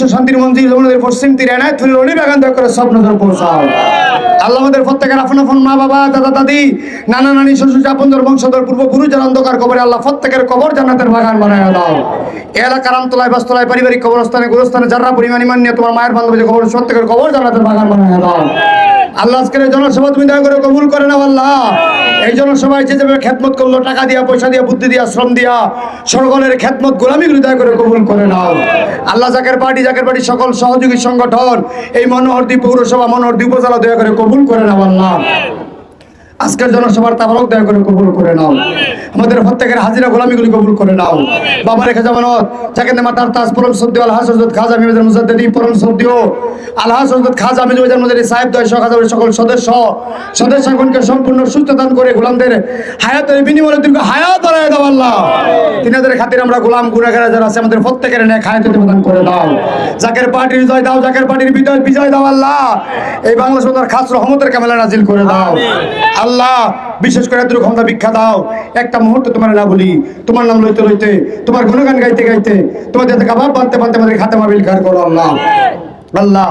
শান্তির মন্দির আমাদের পশ্চিম তীরে এনায়তুল অলি বাগান করে সব নজর পৌঁছাও। আল্লাহ আমাদের প্রত্যেকের আপন আপন মা বাবা, দাদা দাদি, নানা নানি, শ্বশুর আপনদের বংশধর, পূর্বপুরুষ, যারা অন্ধকার কবরে আল্লাহ প্রত্যেকের কবর জান্নাতের বাগান বানায় দাও। এলাকার আমতলায়, বাস্তলায়, পারিবারিক কবরস্থানে, গুরুস্থানে যারা পরিমাণ ইমান নিয়ে তোমার মায়ের বান্ধবী কবর, প্রত্যেকের কবর জান্নাতের বাগান বানায় দাও। আল্লাহ আজকের জনসভা তুমি দয়া করে কবুল করে নাও আল্লাহ। এই জনসভায় যে যেভাবে খেদমত করল, টাকা দিয়া, পয়সা দিয়া, বুদ্ধি দিয়া, শ্রম দিয়া, সকলের খেদমত গোলামি হৃদয় করে কবুল করে নাও। আল্লাহ জাকের পার্টি জাকের পার্টি সকল সহযোগী সংগঠন, এই মনোহরদী পৌরসভা মনোহরদী উপজেলা দয়া করে কবুল করে নাও আল্লাহ আজকের জনসভার তাবারক দয়া করে কবুল করে নাও। আমাদের প্রত্যেকের হাজিরা গোলামিগুলি কবুল করে নাও। বাবা রেখে জামানত যাকে মাতার তাজ পরম সদ্য আল্লাহ হজরত খাজা মিমেদের মুজাদ্দিদি পরম সদ্য আল্লাহ হজরত খাজা মিমেদের মুজাদ্দিদি সাহেব দয় খাজাবের সকল সদস্য, সদস্যগণকে সম্পূর্ণ সুস্থ দান করে গোলামদের হায়াতের বিনিময়ে দীর্ঘ হায়াত বাড়ায় দাও আল্লাহ। তিনাদের খাতির আমরা গোলাম গুণাগারা যারা আছে, আমাদের প্রত্যেকের ন্যায় হায়াতের প্রদান করে দাও। জাকের পার্টির জয় দাও, জাকের পার্টির বিজয় বিজয় দাও আল্লাহ। এই বাংলা সন্ধ্যার খাস রহমতের কামেলা নাজিল করে দাও। আল্লাহ বিশেষ করে ক্ষমতা ভিক্ষা দাও। একটা মুহূর্ত তোমার না বলি তোমার নাম লইতে লইতে, তোমার গুণগান গাইতে গাইতে, তোমাদের কাবাব বাঁধতে বাঁধতে আমাদের খাতে মাবিল খার করো আল্লাহ। আল্লাহ,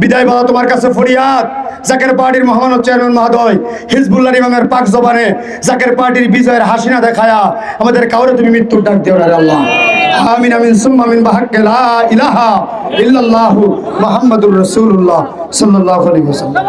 বিদায় বলা তোমার কাছে ফরিয়াদ। জাকের পার্টির মহামানব চেয়ারম্যান মহোদয়, হিজবুল্লাহ ইমামের পাক জবানে জাকের পার্টির বিজয়ের হাসিনা দেখায়া আমাদের কাউরে তুমি মৃত্যুর ডাক দিও না আল্লাহ। আমিন আমিন, সুম্মা মিন বাহাক্কে লা ইলাহা ইল্লাল্লাহু মুহাম্মাদুর রাসূলুল্লাহ সাল্লাল্লাহু আলাইহি ওয়াসাল্লাম।